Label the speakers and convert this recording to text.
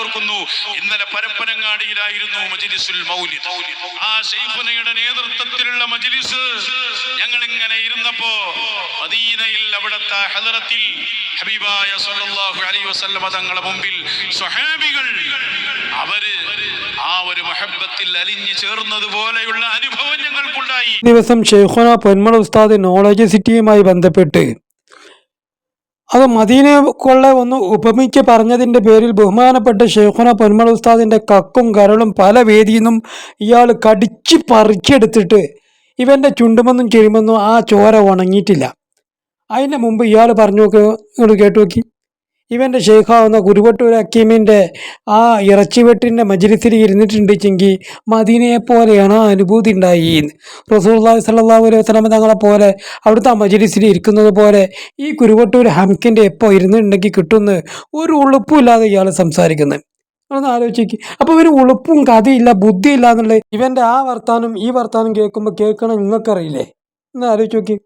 Speaker 1: ഓർക്കുന്നു. ഇന്നലെ പരപ്പനങ്ങാടിയിലായിരുന്നു മജിലിസുൽ മൗലിദ്. ആ ഷെയ്ഫുനയുടെ നേതൃത്വത്തിലുള്ള മജിലിസ് ഞങ്ങൾ ഇങ്ങനെ ഇരുന്നപ്പോ മദീനയിൽ അവിടത്തെ ഹദറത്തിൽ ഹബീബായ സല്ലല്ലാഹു അലൈഹി വസല്ലമ തങ്ങളുടെ മുമ്പിൽ സ്വഹാബികൾ അവർ ആ ഒരു അലിഞ്ഞു ഞങ്ങൾക്കുണ്ടായി.
Speaker 2: ദിവസം ഷെയ്ഖുന പൊന്മള ഉസ്താദ് നോളജ് സിറ്റിയുമായി ബന്ധപ്പെട്ട് അത് മദീനെ കൊള്ള ഒന്ന് ഉപമിച്ച് പറഞ്ഞതിന്റെ പേരിൽ ബഹുമാനപ്പെട്ട ഷെയ്ഖുന പൊന്മൾ ഉസ്താദിന്റെ കക്കും കരളും പല വേദിയിൽ നിന്നും ഇയാൾ കടിച്ച് പറിച്ചെടുത്തിട്ട് ഇവന്റെ ചുണ്ടുമെന്നും ചെരുമെന്നും ആ ചോര ഉണങ്ങിയിട്ടില്ല. അതിന്റെ മുമ്പ് ഇയാൾ പറഞ്ഞു നോക്ക് നിങ്ങൾ കേട്ടു നോക്കി. ഇവന്റെ ഷെയ്ഖാവുന്ന കുരുവട്ടൂർ ഹക്കീമിന്റെ ആ ഇറച്ചിവെട്ടിന്റെ മജിലിസിൽ ഇരുന്നിട്ടുണ്ടെങ്കിൽ മദീനയെ പോലെയാണ് ആ അനുഭൂതി ഉണ്ടായി റസൂള്ളി സല്ലല്ലാഹു അലൈഹി വസല്ലം തങ്ങളെ പോലെ അവിടുത്തെ ആ മജിലിസിൽ ഇരിക്കുന്നത് പോലെ ഈ കുരുവട്ടൂർ ഹംക്കിന്റെ എപ്പോൾ ഇരുന്നിട്ടുണ്ടെങ്കിൽ കിട്ടുമെന്ന് ഒരു ഉളുപ്പുമില്ലാതെ ഇയാൾ സംസാരിക്കുന്നത് ഒന്ന് ആലോചിക്കുക അപ്പോൾ ഒരു ഉളുപ്പും കഥയില്ല ബുദ്ധിയില്ല എന്നുള്ളത് ഇവന്റെ ആ വർത്താനം ഈ വർത്താനം കേൾക്കുമ്പോൾ കേൾക്കണം നിങ്ങൾക്കറിയില്ലേ? ഒന്ന് ആലോചിച്ച് നോക്കി.